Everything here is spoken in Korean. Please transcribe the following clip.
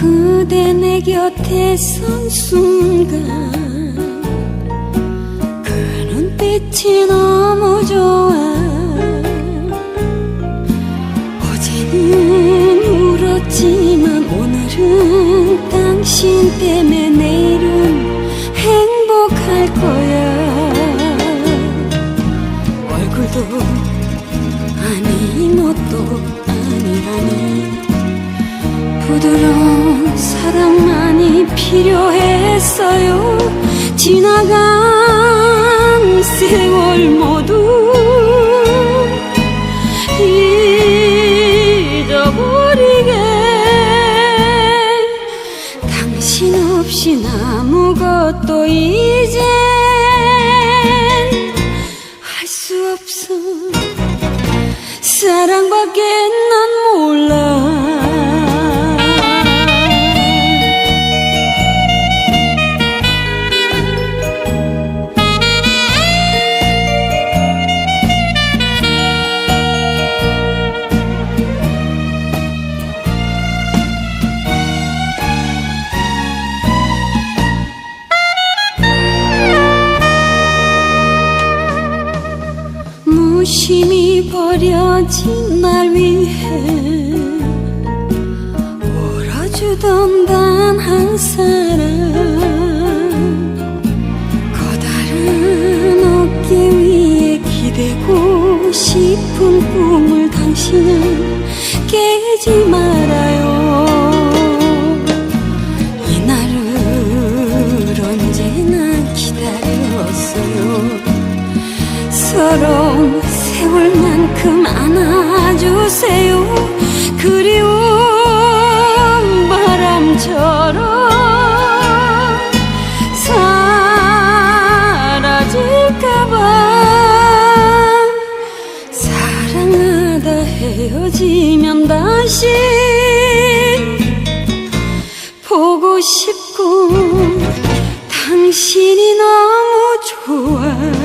내 곁에 선 순간 그 눈빛이 너무 좋아 어제는 울었지만 오늘은 당신 때문에 내일은 행복할 거야. 얼굴도 아니 뭣도 아니 아니. 부드러운 사랑만이 필요했어요. 지나간 세월 모두 잊어버리게. 당신 없인 아무것도 이젠 할수 없어. 사랑밖에 난 심히 버려진 날 위해 울어주던 단 한 사람 커다란 어깨 위에 기대고 싶은 꿈을 당신은 깨지 말아 주세요. 그리운 바람처럼 사라질까봐 사랑하다 헤어지면 다시 보고 싶고 당신이 너무 좋아.